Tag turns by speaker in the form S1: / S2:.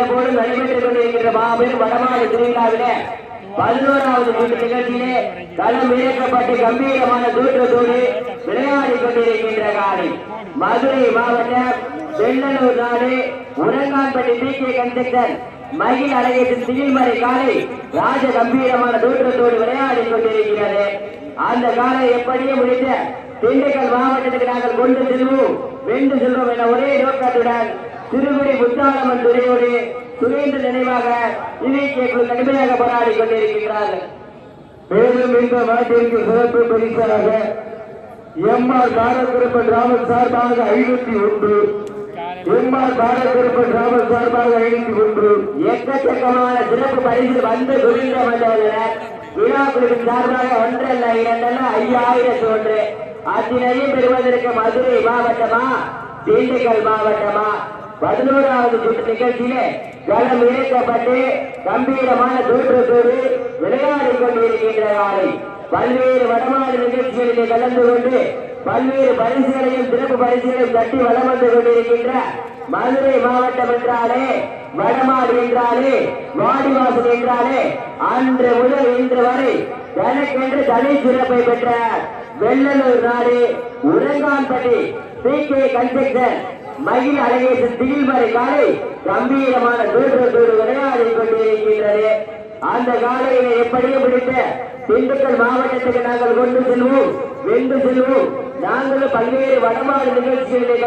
S1: சிறப்போடு நடைபெற்றுக் கொண்டிருக்கின்ற மாபெரும் வடமாறு திருவிழாவிலே பதினோராவது வீட்டு நிகழ்ச்சியிலே களம் இயக்கப்பட்டு கம்பீரமான தூற்றத்தோடு விளையாடி கொண்டிருக்கின்ற காலை மதுரை மாவட்டம் வெள்ளலூர் நாடு உரங்கான்பட்டி பி கே கன்ஸ்ட்ரக்ஷன் மகிழ் அழகேசன் திகில்மறை காலை ராஜ கம்பீரமான தூற்றத்தோடு விளையாடி கொண்டிருக்கிறது அந்த காலை எப்படியே முடித்த திண்டுக்கல் மாவட்டத்துக்கு நாங்கள் கொண்டு செல்வோம் வென்று செல்வோம் என ஒரே நோக்கத்துடன் திருகுடி புத்தாளம்மன் துறையோடு சுரேந்திர நினைவாக இலக்கிய கடுமையாக போராடி கொண்டிருக்கின்றார்கள்.
S2: மேலும் இந்த நாட்டிற்கு சிறப்பு பரிசாக எம்ஆர் பாரதிருப்பன் ராமன் சார்பாக ஐநூத்தி ஒன்று எம்ஆர் பாரதிருப்பன் ராமன் சார்பாக ஐநூத்தி ஒன்று.
S1: எக்கச்சக்கமான சிறப்பு பரிசு வந்து குவிந்த வந்தவர்கள் விழா குழுவின் சார்பாக ஒன்றல்ல இரண்டல்ல ஐயாயிரத்து ஒன்று. அத்தனையும் பெறுவதற்கு மதுரை மாவட்டமா? திண்டுக்கல் மாவட்டமா? பதினோராவது சுற்று நிகழ்ச்சியிலே ஜலம் இணைக்கப்பட்டு கம்பீரமான தோற்றத்தோடு விளையாடி கொண்டிருக்கின்ற நாளை பல்வேறு வடமாடு நிகழ்ச்சிகளிலே கலந்து கொண்டு பல்வேறு பரிசுகளையும் சிறப்பு பரிசுகளையும் தட்டி வளம் வந்து கொண்டிருக்கின்ற மதுரை மாவட்டம் என்றாலே வடமாடு என்றாலே வாடிவாசல் என்றாலே அன்று முதல் இன்று வரை தனக்கென்று தனி சிறப்பை பெற்ற வெள்ளலூர் நாடு உரங்கான்பட்டி பி கே. கன்ஸ்ட்ரக்ஷன். மயில் அழகேசன் திகில்மறை காலை கம்பீரமான தூற்றத்தோடு விளையாடி கொண்டிருக்கின்றது. அந்த காலையினை எப்படியும் பிடித்த திண்டுக்கல் மாவட்டத்துக்கு நாங்கள் கொண்டு செல்வோம். வென்று செல்வோம். நாங்களும் பல்வேறு வடமாடு நிகழ்ச்சிகளை